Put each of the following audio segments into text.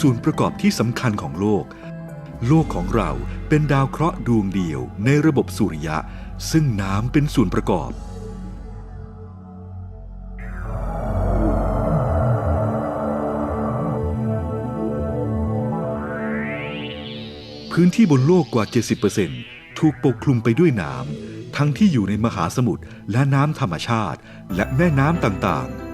ส่วนประกอบที่สำคัญของโลก โลกของเราเป็นดาวเคราะห์ดวงเดียวในระบบสุริยะ ซึ่งน้ำเป็นส่วนประกอบ พื้นที่บนโลกกว่า 70%ถูกปกคลุมไปด้วยน้ำทั้งที่อยู่ในมหาสมุทรและน้ำธรรมชาติ และแม่น้ำต่างๆ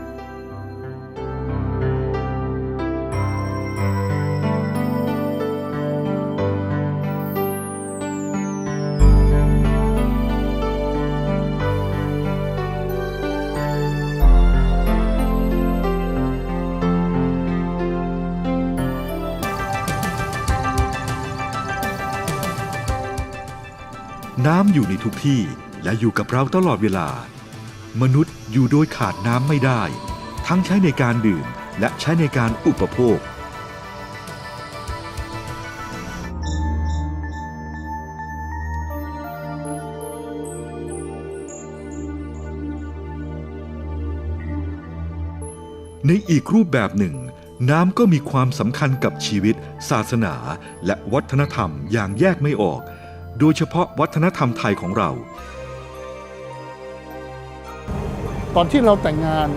น้ำอยู่ในทุกที่และอยู่กับเราตลอดเวลา มนุษย์อยู่โดยขาดน้ำไม่ได้ ทั้งใช้ในการดื่มและใช้ในการอุปโภค ในอีกรูปแบบหนึ่ง น้ำก็มีความสำคัญกับชีวิต ศาสนา และวัฒนธรรมอย่างแยกไม่ออก โดยเฉพาะวัฒนธรรมไทยของเรา ตอนที่เราแต่งงาน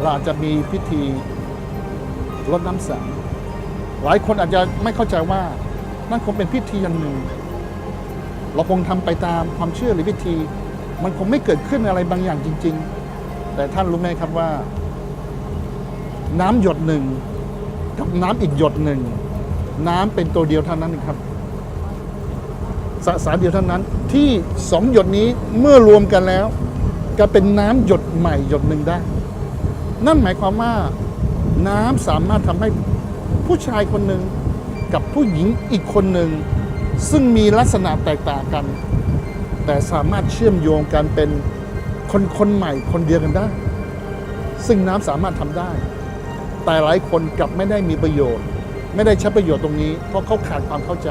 เราอาจจะมีพิธีรดน้ำสัง หลายคนอาจจะไม่เข้าใจว่านั่นคงเป็นพิธีอย่างหนึ่ง เราคงทำไปตามความเชื่อหรือพิธี มันคงไม่เกิดขึ้นอะไรบางอย่างจริง ๆ แต่ท่านรู้ไหมครับว่า น้ำหยดหนึ่งกับน้ำอีกหยดหนึ่ง น้ำเป็นตัวเดียวเท่านั้นครับ สสารเดียวเท่านั้น ที่สองหยดนี้เมื่อรวมกันแล้ว ก็เป็นน้ำหยดใหม่หยดหนึ่งได้ นั่นหมายความว่าน้ำสามารถทำให้ผู้ชายคนหนึ่งกับผู้หญิงอีกคนหนึ่ง ซึ่งมีลักษณะแตกต่างกัน แต่สามารถเชื่อมโยงกันเป็นคนคนใหม่คนเดียวกันได้ ซึ่งน้ำสามารถทำได้ แต่หลายคนกลับไม่ได้มีประโยชน์ ไม่ได้ใช้ประโยชน์ตรงนี้ เพราะเขาขาดความเข้าใจ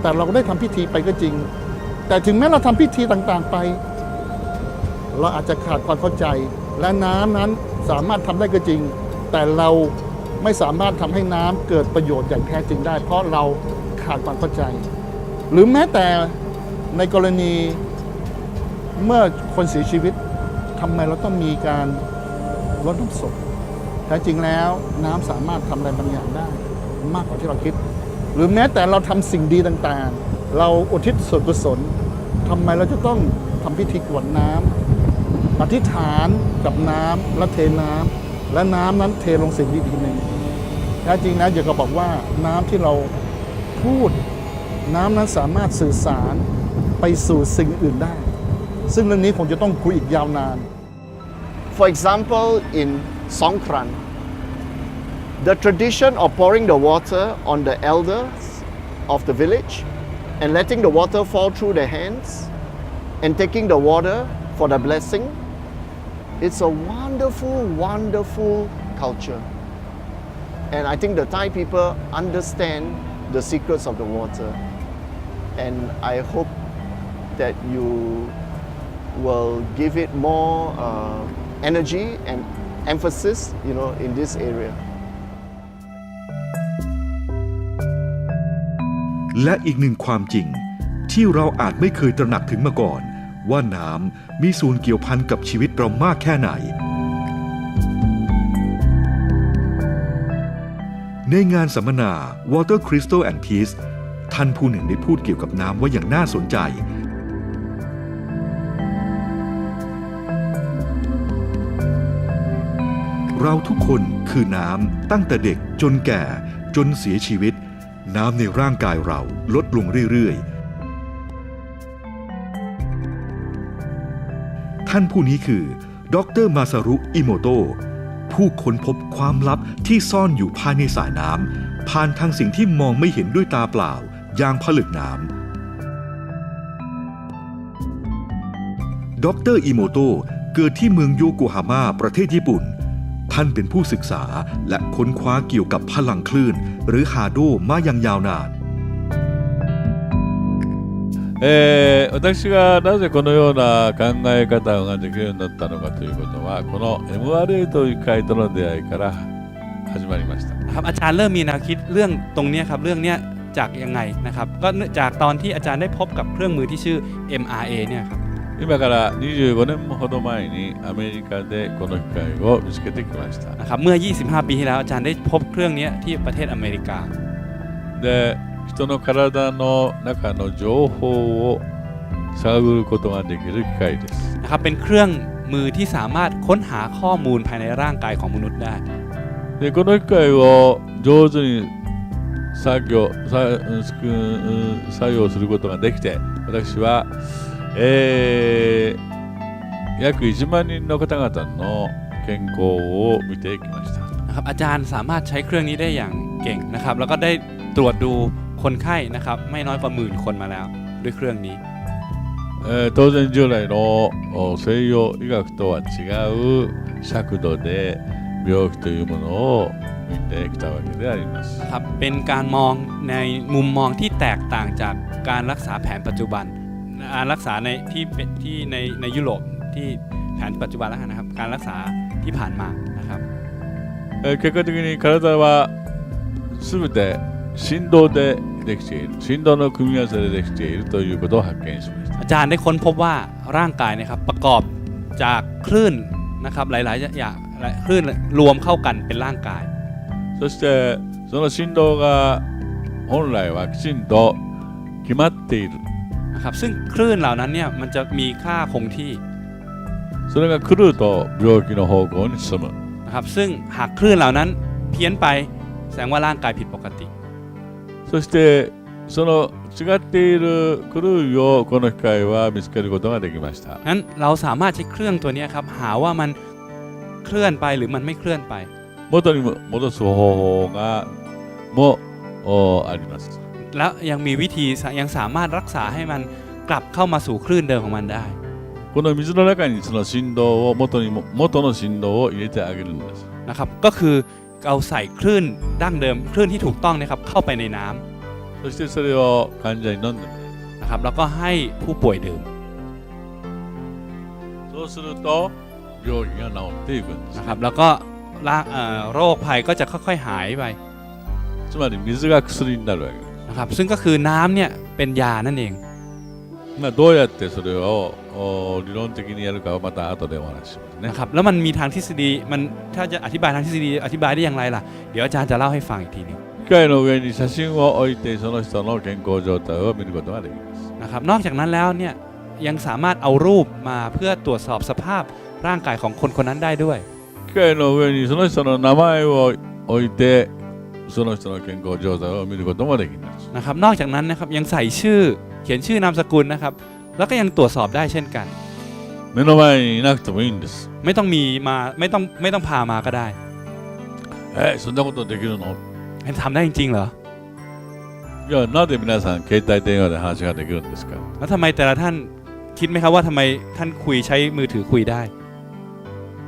แต่เราก็ได้ทำพิธีไปก็จริง แต่ถึงแม้เราทำพิธีต่างๆไป เราอาจจะขาดความเข้าใจ และน้ำนั้นสามารถทำได้ก็จริง แต่เราไม่สามารถทำให้น้ำเกิดประโยชน์อย่างแท้จริงได้ เพราะเราขาดความเข้าใจ หรือแม้แต่ในกรณีเมื่อคนเสียชีวิตทำไมเราต้องมีการรดน้ำศพแท้จริงแล้วน้ำสามารถทำอะไรบางอย่างได้ มากกว่าที่เราคิด หรือแม้แต่เราทำสิ่งดีต่างๆ เราอุทิศส่วนกุศลทำไมเราจะต้องทำพิธีกรวดน้ำอธิษฐานกับน้ำและเทน้ำและน้ำนั้นเทลงสิ่งดีๆหนึ่งแท้จริงนะอยากจะบอกว่าน้ำที่เราพูดน้ำนั้นสามารถสื่อสารไปสู่สิ่งอื่นได้ ซึ่งเรื่องนี้คงจะต้องคุยอีกยาวนาน For example, in Songkran, the tradition of pouring the water on the elders of the village and letting the water fall through their hands and taking the water for the blessing, it's a wonderful, wonderful culture. And I think the Thai people understand the secrets of the water. And I hope that you will give it more uh, energy and emphasis, you know, in this area. และอีกหนึ่งความจริง ที่เราอาจไม่เคยตระหนักถึงมาก่อน ว่าน้ำมีส่วนเกี่ยวพันกับชีวิตเรามากแค่ไหน ในงานสัมมนา Water Crystal and Peace ท่านผู้หนึ่งได้พูดเกี่ยวกับน้ำไว้อย่างน่าสนใจเราทุกคนคือน้ำตั้งแต่เด็กจนแก่จนเสียชีวิต น้ำในร่างกายเราลดลงเรื่อยๆ ท่านผู้นี้คือ ดรมาซารุอิโมโตะผู้ค้นพบความลับที่ซ่อนอยู่ภายในสายน้ำผ่านทางสิ่งที่มองไม่เห็นด้วยตาเปล่า อย่างผลึกน้ำดรอิโมโตะเกิดที่เมืองโยโกฮาม่าประเทศญี่ปุ่น ท่านเป็นผู้ศึกษาและค้นคว้าเกี่ยวกับพลังคลื่น หรือฮาโดมาอย่างยาวนาน えー私がなぜこのような考え方ができるようになったのかということはこの MRA という機械との出会いから 始まりました นะครับอาจารย์เริ่มมีแนวคิดเรื่องตรงเนี้ยครับเรื่องเนี้ยจากยังไงนะครับ ก็เนื่องจากตอนที่อาจารย์ได้พบกับเครื่องมือที่ชื่อ MRA เนี่ยครับ 今から25年ほど前にアメリカでこの機械を見つけてきました นะครับเมื่อ 25 ปีที่แล้วอาจารย์ได้พบเครื่องเนี้ยที่ประเทศอเมริกา で人の体の中の情報を探ることができる機械です นะครับเป็นเครื่องมือที่สามารถค้นหาข้อมูลภายในร่างกายของมนุษย์ได้ でこの機械を上手に作業さうんすくうん作用することができて私は、 えー約1万人の方々の健康を見てきました นะครับอาจารย์สามารถใช้เครื่องนี้ได้อย่างเก่งนะครับ แล้วก็ได้ตรวจดูคนไข้นะครับ ไม่น้อยกว่าหมื่นคนมาแล้ว ด้วยเครื่องนี้ えー当然従来のお西洋医学とは違う尺度で病気というものを見てきたわけであります ครับเป็นการมองในมุมมองที่แตกต่างจากการรักษาแผนปัจจุบัน การรักษาในที่เป็นที่ในในยุโรปที่แผนปัจจุบันแล้วกันนะครับ การรักษาที่ผ่านมานะครับ えー結果的に体は全て振動でできている振動の組み合わせでできているということを発見しました อาจารย์ได้ค้นพบว่าร่างกายเนะครับประกอบจากคลื่นนะครับหลาย ๆ อย่างหลายคลื่นรวมเข้ากันเป็นร่างกาย そしてその振動が本来はきちんと決まっている นะครับซึ่งคลื่นเหล่านั้นเนี่ยมันจะมีค่าคงที่ それが狂うと病気の方向に進む นะครับซึ่งหากคลื่นเหล่านั้นเพี้ยนไปแสดงว่าร่างกายผิดปกติ そしてその違っている狂いをこの機械は見つけることができました นั้นเราสามารถใช้เครื่องตัวเนี้ยครับหาว่ามันเคลื่อนไปหรือมันไม่เคลื่อนไป 元に戻す方法がもおあります แล้วยังมีวิธียังสามารถรักษาให้มันกลับเข้ามาสู่คลื่นเดิมของมันได้ この水の中にその振動を元にも元の振動を入れてあげるんです นะครับก็คือเอาใส่คลื่นดั้งเดิมคลื่นที่ถูกต้องเนะครับเข้าไปในน้ำ そしてそれを患者に飲んでもらう นะครับแล้วก็ให้ผู้ป่วยดื่ม そうすると病気が治っていくんです นะครับแล้วก็ร่างเอ่อโรคภัยก็จะค่อยๆหายไป つまり水が薬になるわけです นะครับซึ่งก็คือน้ำเนี่ยเป็นยานั่นเอง まあ、どうやってそれをお理論的にやるかはまた後でお話ししますね นะครับแล้วมันมีทางทฤษฎีมันถ้าจะอธิบายทางทฤษฎีอธิบายได้อย่างไรล่ะ เดี๋ยวอาจารย์จะเล่าให้ฟังอีกทีหนึง 機械の上に写真を置いてその人の健康状態を見ることができます นะครับนอกจากนั้นแล้วเนี่ยยังสามารถเอารูปมาเพื่อตรวจสอบสภาพร่างกายของคนคนนั้นได้ด้วย 機械の上にその人の名前を置いて その人の健康状態を見ることもできます นะครับนอกจากนั้นนะครับยังใส่ชื่อเขียนชื่อนามสกุลนะครับ แล้วก็ยังตรวจสอบได้เช่นกัน 目の前にいなくてもいいんです ไม่ต้องมีมาไม่ต้องไม่ต้องพามาก็ได้ えそんなことできるの ให้ทำได้จริงๆเหรอ いやなんで皆さん携帯電話で話ができるんですか แล้วทำไมแต่ละท่านคิดไหมครับว่าทำไมท่านคุยใช้มือถือคุยได้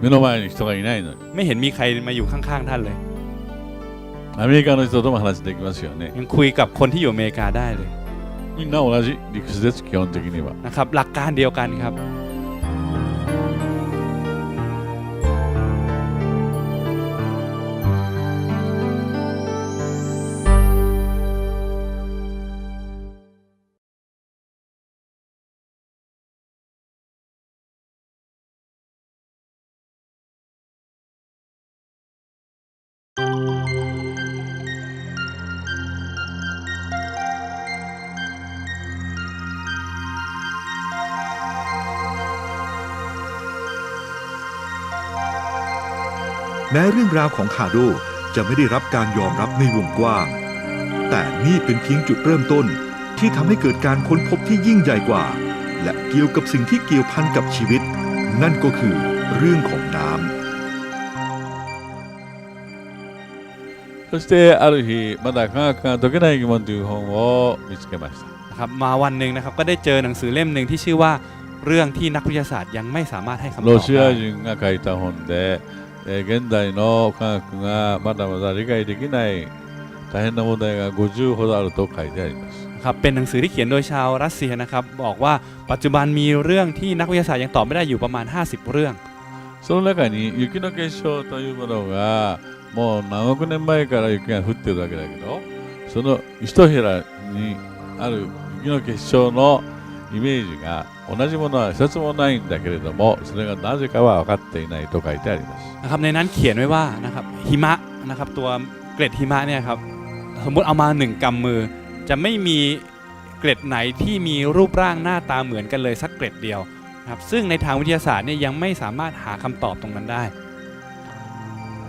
目の前に人がいないのに ไม่เห็นมีใครมาอยู่ข้างๆท่านเลย アメリカの人とも話できますよね ยังคุยกับคนที่อยู่อเมริกาได้เลย みんな同じ理屈です基本的には นะครับ หลักการเดียวกันครับ แม้เรื่องราวของคาโดจะไม่ได้รับการยอมรับในวงกว้าง แต่นี่เป็นเพียงจุดเริ่มต้นที่ทำให้เกิดการค้นพบที่ยิ่งใหญ่กว่า และเกี่ยวกับสิ่งที่เกี่ยวพันกับชีวิต นั่นก็คือเรื่องของน้ำ そしてある日まだ科学が解けない疑問という本を見つけました นะครับมาวันหนึ่งนะครับก็ได้เจอหนังสือเล่มหนึ่งที่ชื่อว่าเรื่องที่นักวิทยาศาสตร์ยังไม่สามารถให้คำตอบ ロシ ได้ ア人が書いた本で、 えー現代の科学がまだまだ理解できない大変な問題が50ほどあると書いてあります ครับเป็นหนังสือที่เขียนโดยชาวรัสเซียนะครับบอกว่าปัจจุบันมีเรื่องที่นักวิทยาศาสตร์ยังตอบไม่ได้อยู่ประมาณ 50 เรื่อง その中に雪の結晶というものが もう何億年前から雪が降ってるわけだけどその一へらにある雪の結晶の イメージが同じものは一つもないんだけれどもそれがなぜかは分かっていないと書いてあります นะครับในนั้นเขียนไว้ว่านะครับหิมะนะครับตัวเกล็ดหิมะเนี่ยครับสมมติเอามาหนึ่งกำมือ จะไม่มีเกล็ดไหนที่มีรูปร่างหน้าตาเหมือนกันเลยสักเกล็ดเดียวนะครับซึ่งในทางวิทยาศาสตร์เนี่ยยังไม่สามารถหาคำตอบตรงนั้นได้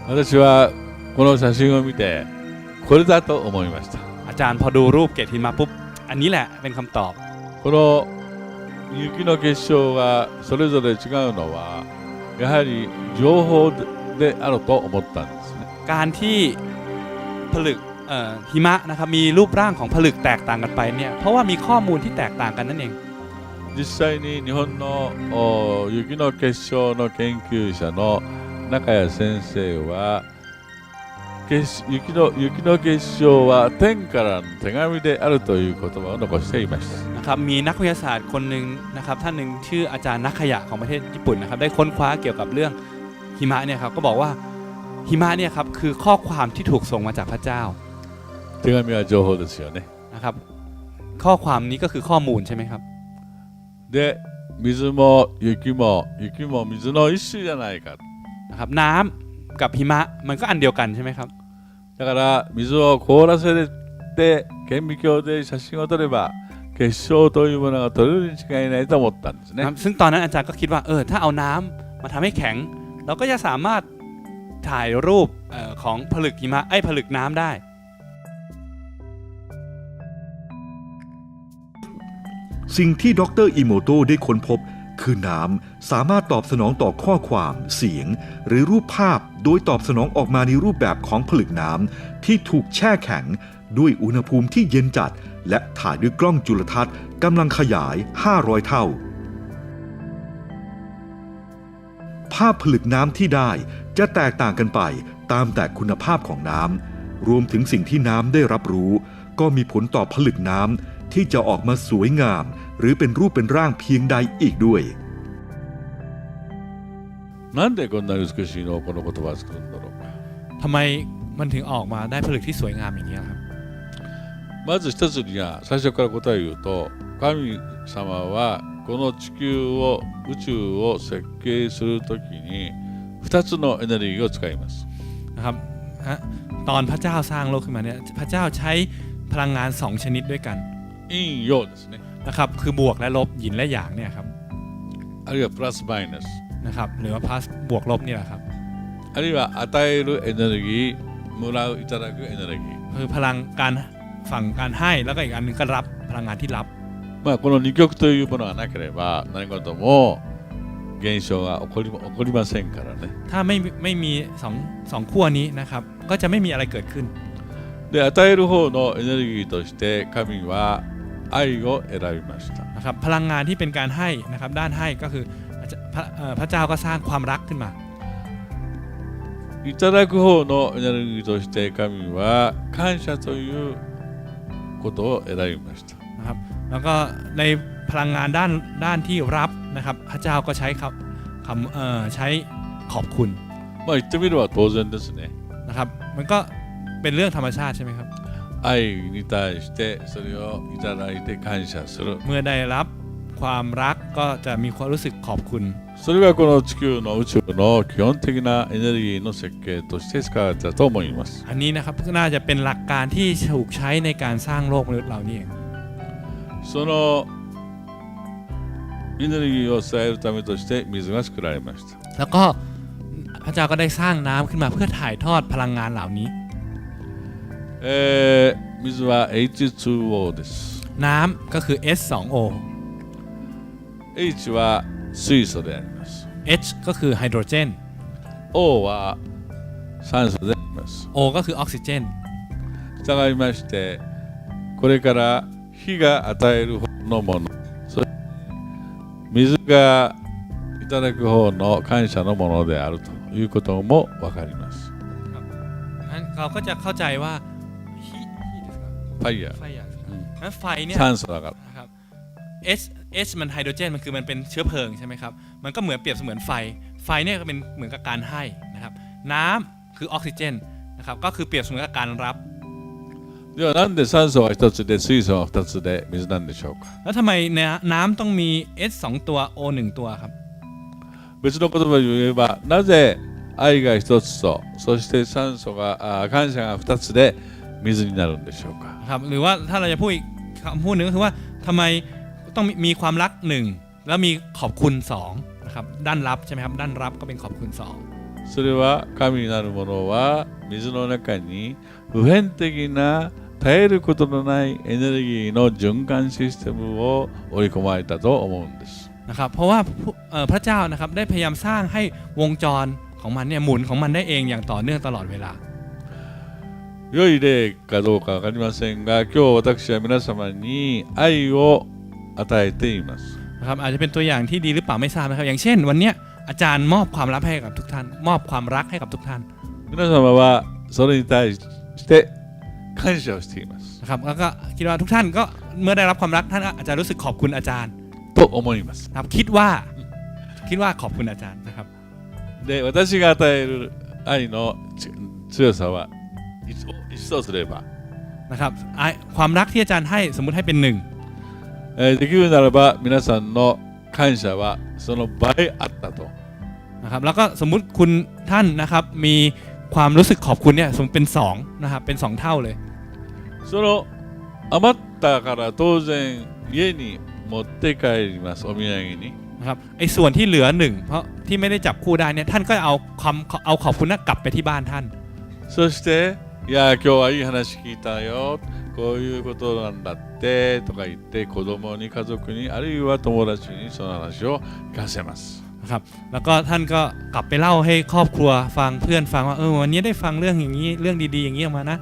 私はこの写真を見てこれだと思いました อาจารย์พอดูรูปเกล็ดหิมะปุ๊บอันนี้แหละเป็นคำตอบ この 雪の結晶がそれぞれ違うのはやはり情報であると思ったんですね การที่ผลึกเอ่อหิมะนะครับมีรูปร่างของผลึกแตกต่างกันไปเนี่ยเพราะว่ามีข้อมูลที่แตกต่างกันนั่นเอง 実際に日本のお雪の結晶の研究者の中谷先生は結雪の雪の結晶は天からの手紙であるという言葉を残していました นะ ครับมีนักวิทยาศาสตร์คนหนึ่งนะครับท่านหนึ่งชื่ออาจารย์นักขยะของประเทศญี่ปุ่นนะครับได้ค้นคว้าเกี่ยวกับเรื่องหิมะเนี่ยครับก็บอกว่าหิมะเนี่ยครับคือข้อความที่ถูกส่งมาจากพระเจ้า 手紙は情報ですよね นะครับข้อความนี้ก็คือข้อมูลใช่ไหมครับ で水も雪も雪も水の一種じゃないか นะครับน้ำกับหิมะมันก็อันเดียวกันใช่ไหมครับ だから水を凍らせて顕微鏡で写真を撮れば 結晶というものが撮れるに違いないと思ったんですね นะครับซึ่งตอนนั้นอาจารย์ก็คิดว่าเออถ้าเอาน้ำมาทำให้แข็ง เราก็จะสามารถถ่ายรูปเออของผลึกหิมะไอ้ยผลึกน้ำได้ สิ่งที่ดรอิโมโตะได้ค้นพบ คือน้ำสามารถตอบสนองต่อข้อความเสียง หรือรูปภาพโดยตอบสนองออกมาในรูปแบบของผลึกน้ำที่ถูกแช่แข็ง ด้วยอุณหภูมิที่เย็นจัด และถ่ายด้วยกล้องจุลทรรศน์กำลังขยาย 500 เท่า ภาพผลึกน้ำที่ได้จะแตกต่างกันไปตามแต่คุณภาพของน้ำรวมถึงสิ่งที่น้ำได้รับรู้ ก็มีผลต่อผลึกน้ำที่จะออกมาสวยงาม หรือเป็นรูปเป็นร่างเพียงใดอีกด้วย なんでこんなに美しいのをこの言葉を作るんだろうか ทำไมมันถึงออกมาได้ผลึกที่สวยงามอย่างนี้ยครับ まず一つには最初から答えを言うと神様はこの地球を宇宙を設計するときに2つのエネルギーを使います นะครับฮะตอนพระเจ้าสร้างโลกขึ้นมาเนี่ยพระเจ้าใช้พลังงาน 2 ชนิดด้วยกัน 陰陽ですね นะครับคือบวกและลบหยินและหยางเนี่ยครับ あるいはプラスマイナス นะครับหรือว่า plus บวกลบนี่แหละครับ あるいは与えるエネルギーもらういただくエネルギー คือพลังการ ฝั่งการให้แล้วก็อีกอันหนึงก็รับพลังงานที่รับ まあこの二極というものがなければ何事も現象が起こり起こりませんからね ถ้าไม่ไม่มีสองสองขั้วนี้นะครับก็จะไม่มีอะไรเกิดขึ้น で与える方のエネルギーとして神は愛を選びました นะครับพลังงานที่เป็นการให้นะครับด้านให้ก็คืออาจจะพระเอ่อพระเจ้าก็สร้างความรักขึ้นมา いただく方のエネルギーとして神は感謝という ことを選びました นะครับแล้วก็ในพลังงานด้านด้านที่รับนะครับพระเจ้าก็ใช้คำคำเอ่อใช้ขอบคุณ まあ言ってみれば当然ですね นะครับมันก็เป็นเรื่องธรรมชาติใช่ไหมครับ 愛に対してそれをいただいて感謝する เมื่อได้รับความรักก็จะมีความรู้สึกขอบคุณ それはこの地球の宇宙の基本的なエネルギーの設計として使われたと思います。その。エネルギーを抑えるためとして水が作られました。ええ、水は H. two O. です H ว่ 水素であります H ก็คือไฮโดรเจน O は酸素であります O ก็คือออกซิเจน 従いましてこれから火が与える方のものそして水がいただく方の感謝のものであるということも分かります งั้นเราก็จะเข้าใจว่าฮีฮีですかファイヤー ไฟอย่างงั้นไฟเนี่ย 酸素だから นะครับ H H มันไฮโดรเจนมันคือมันเป็นเชื้อเพลิงใช่ไหมครับ มันก็เหมือนเปรียบเสมือนไฟ ไฟเนี่ยก็เป็นเหมือนกับการให้นะครับ น้ำคือออกซิเจน นะครับก็คือเปรียบเสมือนกับการรับ ではなんで酸素は1つで水素は2つで水なんでしょうか แล้วทำไมน้ำน้ำต้องมี S 2ตัว O 1ตัวครับ 別の言葉で言えばなぜ愛が1つとそして酸素があ感謝が2つで水になるんでしょうか นะครับหรือว่าถ้าเราจะพูดอีกคำพูดหนึ่งก็คือว่าทำไม ต้องมีมีความรักหนึ่งแล้วมีขอบคุณสองนะครับด้านรับใช่ไหมครับด้านรับก็เป็นขอบคุณสอง それは神なるものは水の中に普遍的な絶えることのないエネルギーの循環システムを織り込まれたと思うんです。 นะครับเพราะว่าผู้เอ่อพระเจ้านะครับได้พยายามสร้างให้วงจรของมันเนี่ยหมุนของมันได้เองอย่างต่อเนื่องตลอดเวลา 良い例かどうか分かりませんが今日私は皆様に愛を 与えています นะครับอาจจะเป็นตัวอย่างที่ดีหรือเปล่าไม่ทราบนะครับ อย่างเช่น วันเนี้ยอาจารย์มอบความลับให้กับทุกท่าน มอบความรักให้กับทุกท่าน 皆様はそれに対して感謝をしています นะครับแล้วก็คิดว่าทุกท่านก็เมื่อได้รับความรักท่านก็อาจจะรู้สึกขอบคุณอาจารย์ と思います นะครับคิดว่าคิดว่าขอบคุณอาจารย์นะครับ で私が与える愛のち強さは1とすれば นะครับไอ้ความรักที่อาจารย์ให้สมมุติให้เป็นหนึ่ง えーできるならば皆さんの感謝はその倍あったと นะครับแล้วก็สมมุติคุณท่านนะครับมีความรู้สึกขอบคุณเนี่ยสมมติเป็น2นะครับเป็น 2 เท่าเลย その余ったから当然家に持って帰りますお土産に นะครับไอ้ส่วนที่เหลือหนึ่งเพราะที่ไม่ได้จับคู่ได้เนี่ยท่านก็เอาความเอาขอบคุณนั้นกลับไปที่บ้านท่าน そして「いや今日はいい話聞いたよこういうことなんだっ て」とか言って子供に家族にあるいは友達にその話を聞かせます นะครับแล้วก็ท่านก็กลับไปเล่าให้ครอบครัวฟังเพื่อนฟังว่าเออวันนี้ได้ฟังเรื่องอย่างนี้เรื่องดีๆอย่างนี้ออกมานะ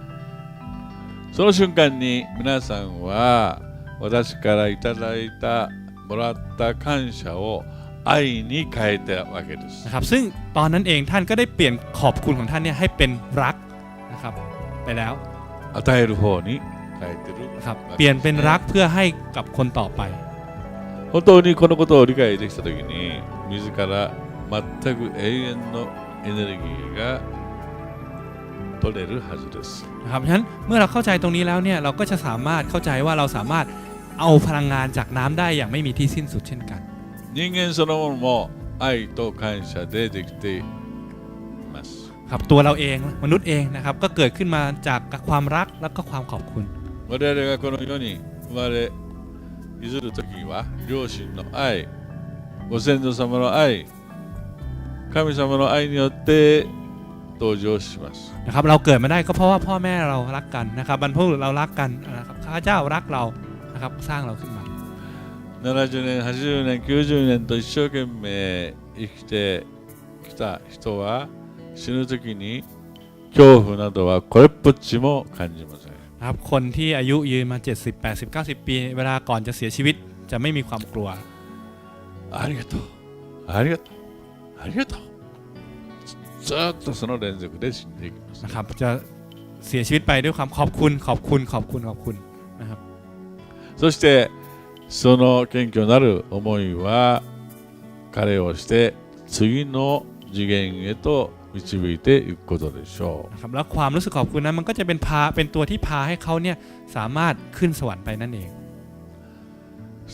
その瞬間に皆さんは私からいただいたもらった感謝を愛に変えたわけです นะครับซึ่งตอนนั้นเองท่านก็ได้เปลี่ยนขอบคุณของท่านเนี่ยให้เป็นรักนะครับไปแล้ว 与える方に変えてる นะ ครับ わけですね เปลี่ยนเป็นรักเพื่อให้กับคนต่อไป 本当にこのことを理解できたときに自ら全く永遠のエネルギーが取れるはずです นะครับฉะนั้นเมื่อเราเข้าใจตรงนี้แล้วเนี่ยเราก็จะสามารถเข้าใจว่าเราสามารถเอาพลังงานจากน้ำได้อย่างไม่มีที่สิ้นสุดเช่นกัน 人間そのものも愛と感謝でできています ครับตัวเราเองมนุษย์เองนะครับก็เกิดขึ้นมาจากความรักแล้วก็ความขอบคุณ 我々がこの世に生まれ譲るときは両親の愛ご先祖様の愛神様の愛によって登場します นะครับเราเกิดมาได้ก็เพราะว่าพ่อแม่เรารักกันนะครับบรรพบุรุษเรารักกันนะครับข้าเจ้ารักเรานะครับสร้างเราขึ้นมา 70年80年90年と一生懸命生きてきた人は死ぬ時に恐怖などはこれっぽっちも感じません นะครับคนที่อายุยืนมา 70 80 90 ปี เวลาก่อนจะเสียชีวิตจะไม่มีความกลัว ありがとうありがとうありがとうずーっとその連続で死んでいきます นะครับจะเสียชีวิตไปด้วยความขอบคุณขอบคุณขอบคุณขอบคุณนะครับ そしてその謙虚なる思いは彼をして次の次元へと 導いていくことでしょう นะครับแล้วความรู้สึกขอบคุณนั้นมันก็จะเป็นพาเป็นตัวที่พาให้เขาเนี่ยสามารถขึ้นสวรรค์ไปนั่นเอง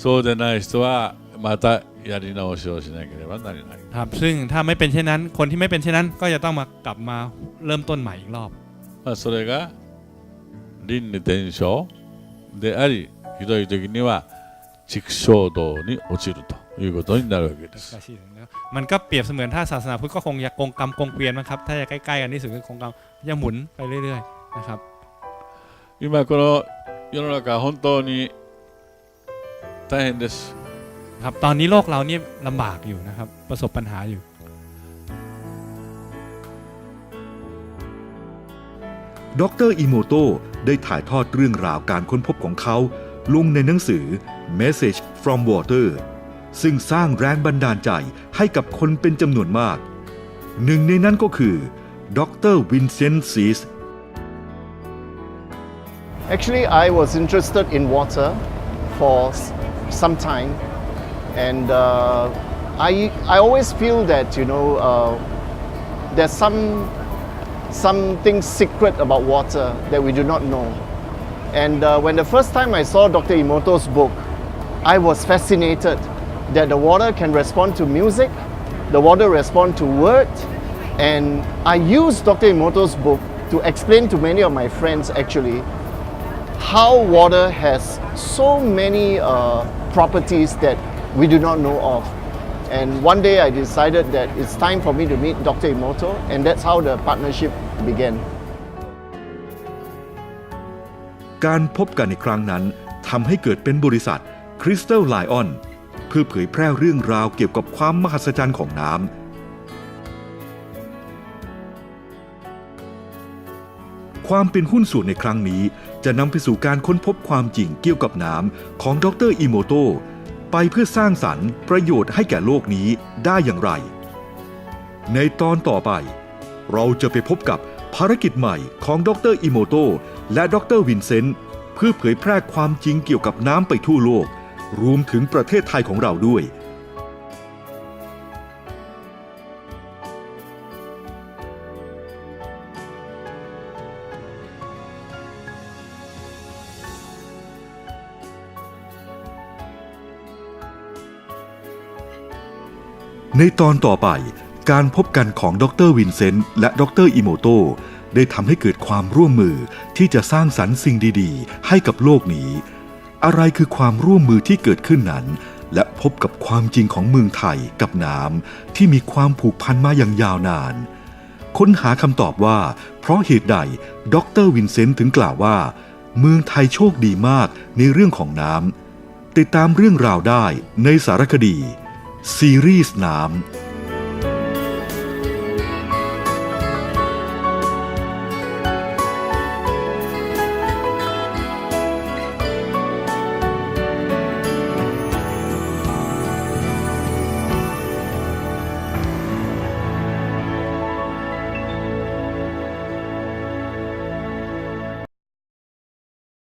そうでない人はまたやり直しをしなければならない ครับซึ่งถ้าไม่เป็นเช่นนั้น คนที่ไม่เป็นเช่นนั้นก็จะต้องมากลับมาเริ่มต้นใหม่อีกรอบ まあ、それが輪廻転生でありひどい時には畜生道に落ちると いうことになるわけです。 มันก็เปรียบเสมือนถ้าศาสนาพุทธก็คงอยากกงกรรมกงเกวียนนะครับถ้าจะใกล้ๆกันที่สุดก็คงกรรมจะหมุนไปเรื่อยๆนะครับ 今この世の中本当に大変です。 ครับตอนนี้โลกเราเนี่ยลำบากอยู่นะครับ ประสบปัญหาอยู่ ดรอิโมโตได้ถ่ายทอดเรื่องราวการค้นพบของเขา ลงในหนังสือ Message from Water ซึ่งสร้างแรงบันดาลใจให้กับคนเป็นจำนวนมาก หนึ่งในนั้นก็คือดรวินเซนต์ซีส Actually, I was interested in water for s- some time, and uh, I I always feel that you know uh, there's some something secret about water that we do not know. And uh, when the first time I saw Dr. Imoto's book, I was fascinated that the water can respond to music, the water respond to words, and I used Dr. Imoto's book to explain to many of my friends actually how water has so many uh, properties that we do not know of. And one day I decided that it's time for me to meet Dr. Imoto, and that's how the partnership began. การพบกันในครั้งนั้นทำให้เกิดเป็นบริษัท Crystal Lion เพื่อเผยแพร่เรื่องราวเกี่ยวกับความมหัศจรรย์ของน้ำ ความเป็นหุ้นส่วนในครั้งนี้จะนำไปสู่การค้นพบความจริงเกี่ยวกับน้ำของดรอิโมโตไปเพื่อสร้างสรรค์ประโยชน์ให้แก่โลกนี้ได้อย่างไร ในตอนต่อไป เราจะไปพบกับภารกิจใหม่ของดรอิโมโตและดรวินเซนต์เพื่อเผยแพร่ความจริงเกี่ยวกับน้ำไปทั่วโลก รวมถึงประเทศไทยของเราด้วย ในตอนต่อไปการพบกันของดรวินเซนต์และดรอิโมโตได้ทำให้เกิดความร่วมมือที่จะสร้างสรรค์สิ่งดี ๆ ให้กับโลกนี้ อะไรคือความร่วมมือที่เกิดขึ้นนั้น และพบกับความจริงของเมืองไทยกับน้ำที่มีความผูกพันมาอย่างยาวนาน ค้นหาคำตอบว่า เพราะเหตุใดดรวินเซนต์ถึงกล่าวว่า เมืองไทยโชคดีมากในเรื่องของน้ำติดตามเรื่องราวได้ในสารคดี ซีรีส์น้ำ